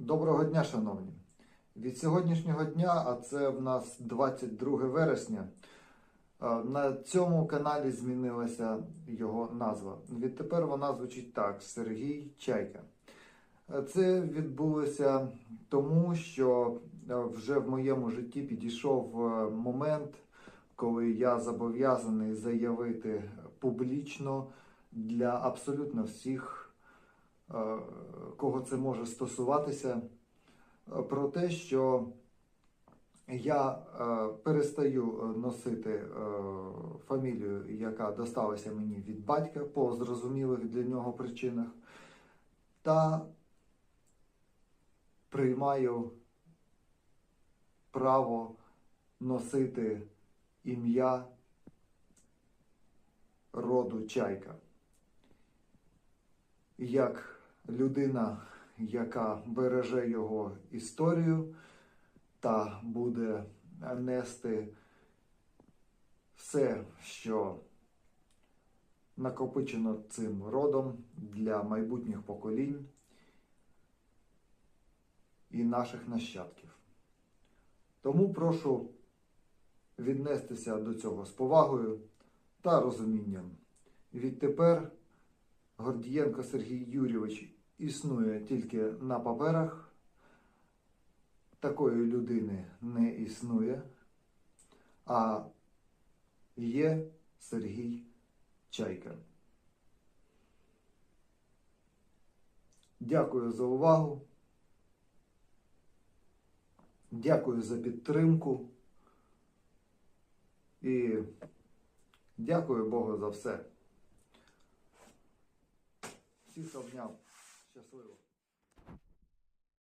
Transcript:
Доброго дня, шановні! Від сьогоднішнього дня, а це в нас 22 вересня, е, на цьому каналі змінилася його назва. Відтепер вона звучить так: Сергій Чайка. Е, Це відбулося тому, що е, вже в моєму житті підійшов момент, коли я зобов'язаний заявити публічно для абсолютно всіх, кого це може стосуватися, е, про те, що я е, перестаю е, носити е, фамілію, яка досталася мені від батька по зрозумілих для нього причинах, та приймаю право носити ім'я роду Чайка. Як людина, яка береже його історію та буде нести все, що накопичено цим родом для майбутніх поколінь і наших нащадків. Тому прошу віднестися до цього з повагою та розумінням. Відтепер Гордієнко Сергій Юрійович існує тільки на паперах. Такої людини не існує, а є Сергій Чайка. Дякую за увагу. Дякую за підтримку. І дякую Богу за все. Всіх обняв. Щасливо.